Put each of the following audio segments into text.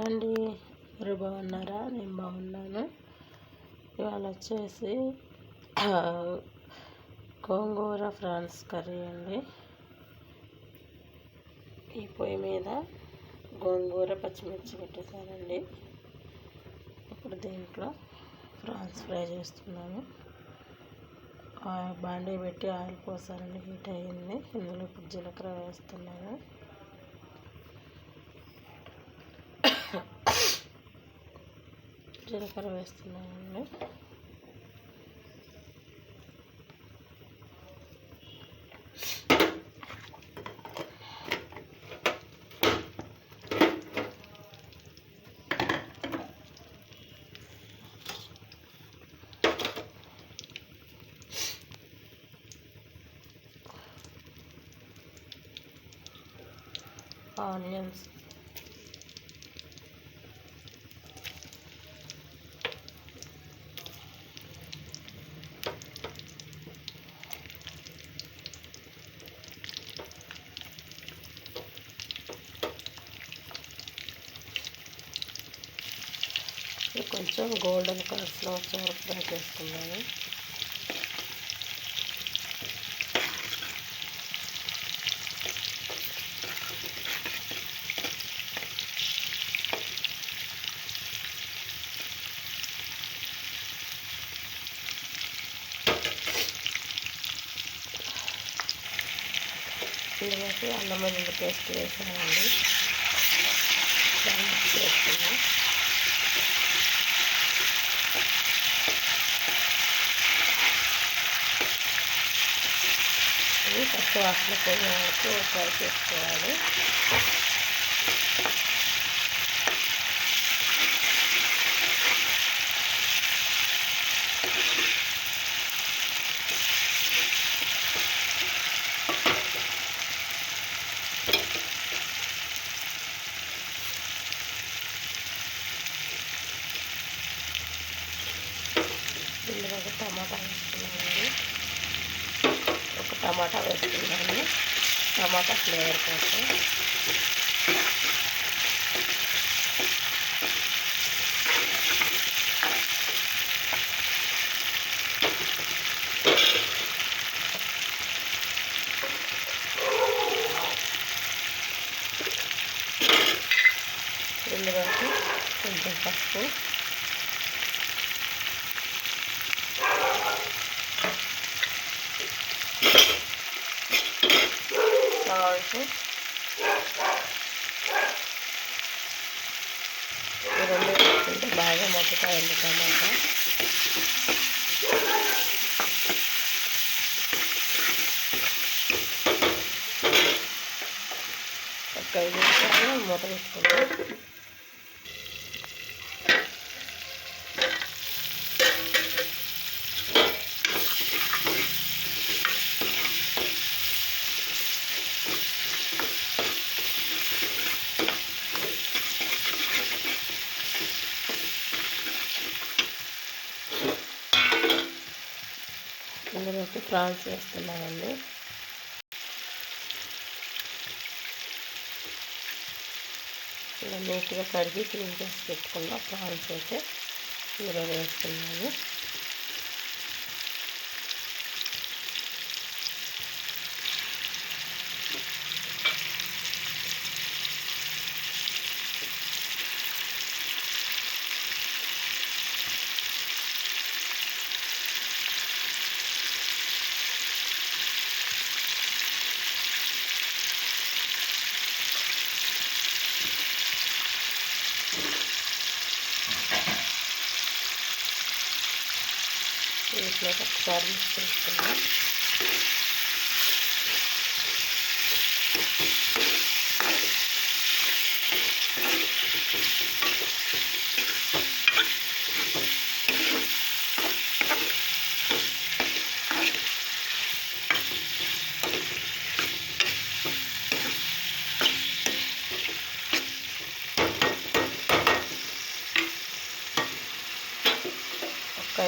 అండి? మీరు బాగున్నారా? నేను బాగున్నాను. ఇవాళ వచ్చేసి గోంగూర ఫ్రాన్స్ కర్రీ అండి. ఈ పొయ్యి మీద గోంగూర పచ్చిమిర్చి పెట్టేశానండి. ఇప్పుడు దీంట్లో ఫ్రాన్స్ ఫ్రై చేస్తున్నాను. బాండీ పెట్టి ఆయిల్ పోసానండి హీట్ అయ్యింది. ఇందులో ఇప్పుడు జీలకర్ర వేస్తున్నాను. జీలకర్ర వేస్తున్నానండి ఆనియన్స్ కొంచెం గోల్డెన్ కలర్స్లో వచ్చే వరకు ఫ్రై చేసుకున్నాను. ఇందులోకి అల్లం వెల్లుల్లి పేస్ట్ వేసానండి. మిక్స్ చేసుకున్నాం ఇది పచ్చి వాసన పోయే వరకు ఫ్రై చేసుకోవాలి. ఇందులో టమాటా వేసుకున్నామండి ఒక టమాటా వేసుకున్నాను టమాటా ఫ్లేవర్ కోసం. ఇందులోకి కొంచెం పసుపు. వరకు. ఈ రెండు వేసుకుంటే బాగా మగ్గుతాయండి టమాటా. ఒక ఐదు నిమిషాలు మూత పెట్టుకుంటాం అందులోకి ఫ్రాన్స్ వేస్తున్నామండి ఇలా నీట్గా కడిగి క్లీన్ చేసి పెట్టుకున్న ప్రాన్స్ అయితే ఇందులో వేస్తున్నాను. ఒకసారి మిక్స్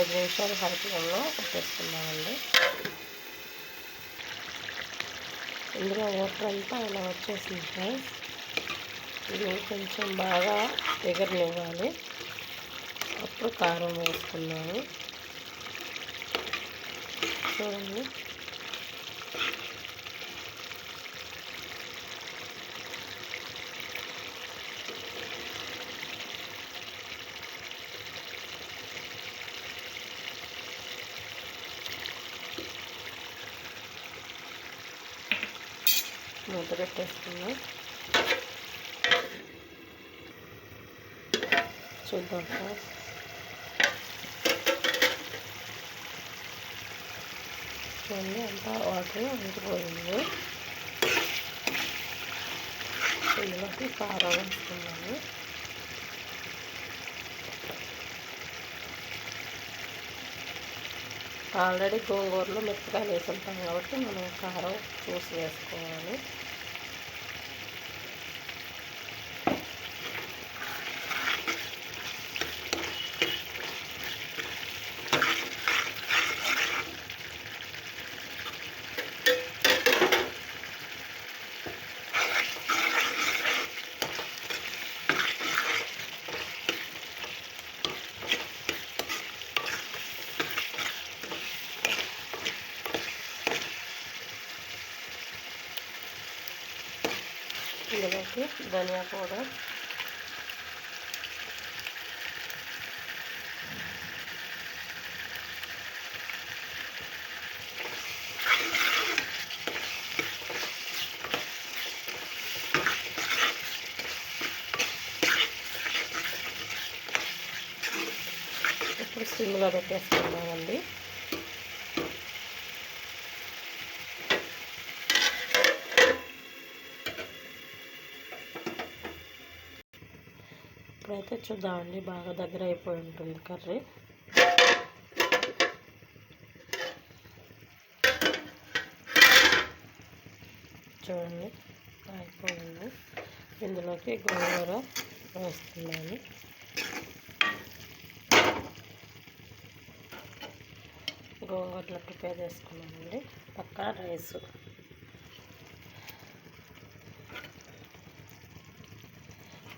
ఐదు నిమిషాలు హరికలంలో పెట్టేసుకున్నామండి ఇందులో వాటర్ అంతా ఇలా వచ్చేసింది ఫ్రెండ్స్. ఇది కొంచెం బాగా ఎగరనివ్వాలి. అప్పుడు కారం వేసుకున్నాను చూడండి. మూత పెట్టేసుకున్నాం చూద్దాం సార్ చూడండి అంతా వాటర్ అంటిపోయింది ఇందులోకి కారం వేసుకున్నాను ఆల్రెడీ గోంగూరలో మిరపకాయలు వేసి ఉంటాం కాబట్టి మనం కారం చూసి వేసుకోవాలి. ఇందులోకి ధనియా పౌడర్. ఇప్పుడు సిమ్లో పెట్టేసుకున్నామండి అయితే చూద్దామండి బాగా దగ్గర అయిపోయి ఉంటుంది కర్రీ. చూడండి అయిపోయింది. ఇందులోకి గోంగూర వేస్తున్నాను. గోంగూరలో ప్రిపేర్ చేసుకున్నామండి పక్కన రైసు.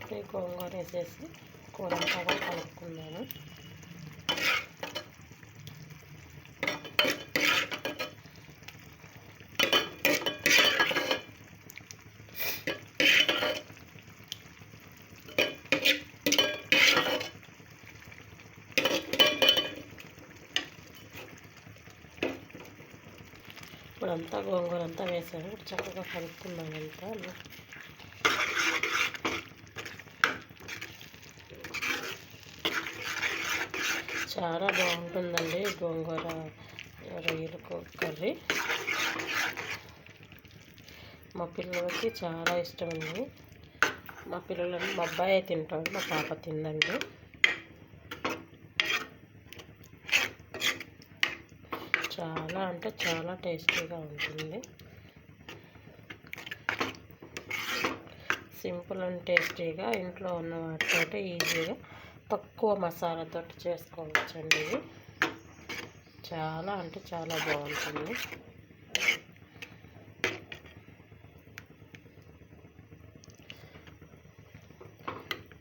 ఈ గోంగూర వేసేసి కూర కూడా కలుపుకున్నాను ఇప్పుడంతా గోంగూర అంతా వేసాను చక్కగా కలుపుకున్నాను అంతా. చాలా బాగుంటుందండి గోంగూర రొయ్యల కర్రీ. మా పిల్లలకి చాలా ఇష్టం అండి మా పిల్లలని మా అబ్బాయి తింటాడు మా పాప తిందండి. చాలా అంటే చాలా టేస్టీగా ఉంటుంది. సింపుల్ అండ్ టేస్టీగా ఇంట్లో ఉన్న వాటితో ఈజీగా తక్కువ మసాలాతో చేసుకోవచ్చండి. ఇది చాలా అంటే చాలా బాగుంటుంది.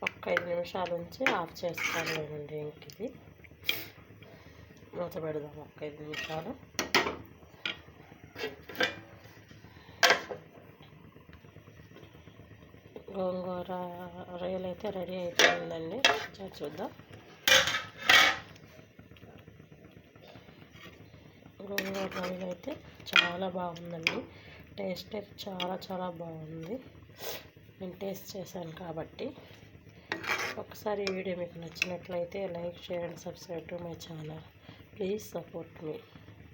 ఒక్క ఐదు నిమిషాల నుంచి ఆఫ్ చేసుకోవాలండి ఇంక ఇది మూత పెడదాం ఒక్క ఐదు నిమిషాలు. గోంగూర రొయ్యలు అయితే రెడీ అయిపోయిందండి. చూద్దాం. గోంగూర రొయ్యలు అయితే చాలా బాగుందండి. టేస్ట్ అయితే చాలా చాలా బాగుంది. నేను టేస్ట్ చేశాను కాబట్టి. ఒకసారి ఈ వీడియో మీకు నచ్చినట్లయితే like share and subscribe to my channel. Please support me.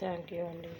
Thank you అండి.